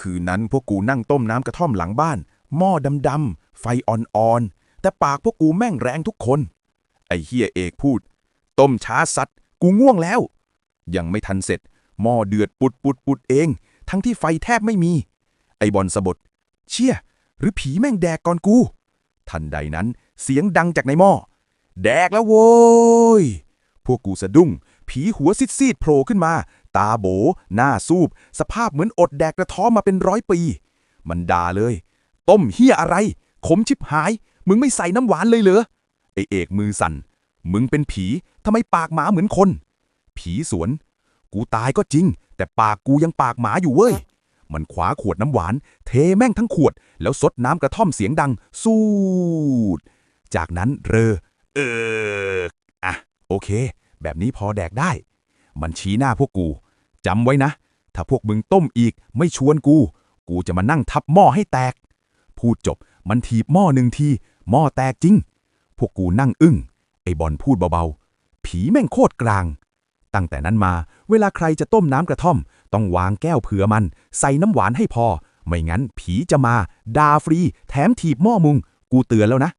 คืนนั้นพวกกูนั่งต้มน้ำกระท่อมหลังบ้าน หม้อดำๆไฟอ่อนๆ แต่ปากพวกกูแม่งแรงทุกคน ไอ้เฮียเอกพูด ต้มช้าสัตว์ กูง่วงแล้ว ยังไม่ทันเสร็จ หม้อเดือดปุดปุดปุดเอง ทั้งที่ไฟแทบไม่มี ไอ้บอลสะบดเชี่ย หรือผีแม่งแดกก่อนกู ทันใดนั้นเสียงดังจากในหม้อแดกแล้วโว้ยพวกกูสะดุ้ง ผีหัวซีดๆโผล่ขึ้นมา ตาโบ หน้าซูบ สภาพเหมือนอดแดกกระท้อมาเป็นร้อยปี มันด่าเลย ต้มเฮียอะไร ขมชิบหาย มึงไม่ใส่น้ำหวานเลยเหรอ ไอเอกมือสั่น มึงเป็นผี ทำไมปากหมาเหมือนคน ผีสวน กูตายก็จริง แต่ปากกูยังปากหมาอยู่เว้ย มันคว้าขวดน้ำหวาน เทแม่งทั้งขวด แล้วซดน้ำกระท่อมเสียงดัง สูด จากนั้นเรอ เอออะ โอเค แบบนี้พอแดกได้ มันชี้หน้าพวกกูจำไว้นะ ถ้าพวกมึงต้มอีกไม่ชวนกู กูจะมานั่งทับหม้อให้แตก พูดจบมันถีบหม้อหนึ่งที หม้อแตกจริง พวกกูนั่งอึ้ง ไอ้บอลพูดเบาๆ ผีแม่งโคตรกลาง ตั้งแต่นั้นมาเวลาใครจะต้มน้ำกระท่อม ต้องวางแก้วเผื่อมัน ใส่น้ำหวานให้พอ ไม่งั้นผีจะมาด่าฟรี แถมถีบหม้อมุง กูเตือนแล้วนะ